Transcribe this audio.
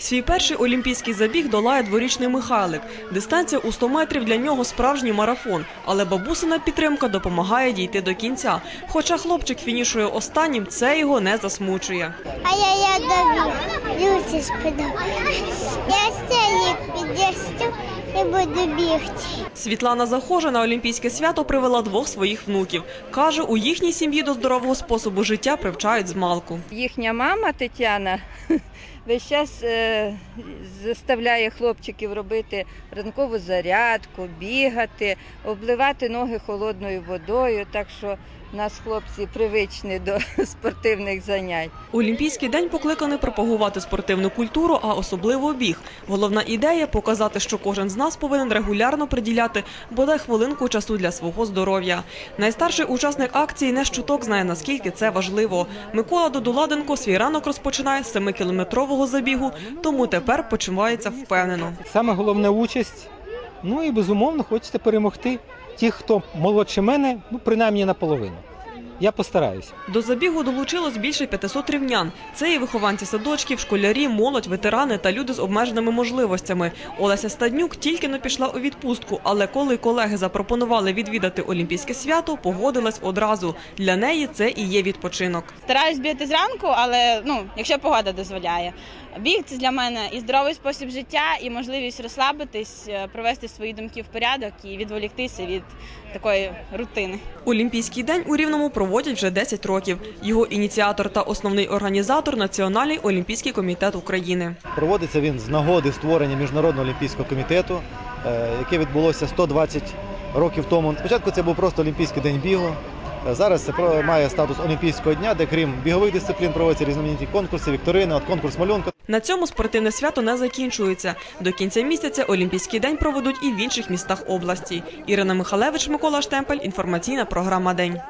Свій перший олімпійський забіг долає дворічний Михайлик. Дистанція у 100 метрів для нього справжній марафон, але бабусина підтримка допомагає дійти до кінця. Хоча хлопчик фінішує останнім, це його не засмучує. А я я добіг. Люці. Я ще їх і буду бігти. Світлана Захожа на олімпійське свято привела двох своїх внуків. Каже, у їхній сім'ї до здорового способу життя привчають з малку. Їхня мама Тетяна весь час е, заставляє хлопчиків робити ранкову зарядку, бігати, обливати ноги холодною водою. Так що нас хлопці привичні до спортивних занять. Олімпійський день покликаний пропагувати спортивну культуру, а особливо біг. Головна ідея показати, що кожен з нас повинен регулярно приділяти бодай хвилинку часу для свого здоров'я. Найстарший учасник акції не щуток знає наскільки це важливо. Микола Додуладенко свій ранок розпочинає з 7-кілометрового забігу, тому тепер почувається впевнено. Саме головне участь. Ну і безумовно хочете перемогти. Ті, хто молодше мене, ну принаймні наполовину. Я постараюся. До забігу долучилось більше 500 рівнян. Це і вихованці садочків, школярі, молодь, ветерани та люди з обмеженими можливостями. Олеся Стаднюк тільки не пішла у відпустку, але коли колеги запропонували відвідати Олімпійське свято, погодилась одразу. Для неї це і є відпочинок. Стараюсь бігати зранку, але ну, якщо погода дозволяє. Біг це для мене і здоровий спосіб життя, і можливість розслабитись, е, привести свої думки в порядок і відволіктися від такої рутини. Олімпійський день у Рівному проводять вже 10 років. Його ініціатор та основний організатор – Національний олімпійський комітет України. Проводиться він з нагоди створення Міжнародного олімпійського комітету, е, яке відбулося 120 років тому. Спочатку це був просто Олімпійський день бігу. Е, Зараз це має статус Олімпійського дня, де крім бігових дисциплін проводяться різноманітні конкурси, вікторини, от конкурс малюнка. На цьому спортивне свято не закінчується. До кінця місяця Олімпійський день проведуть і в інших містах області. Ірина Михалевич, Микола Штемпель. Інформаційна програма День.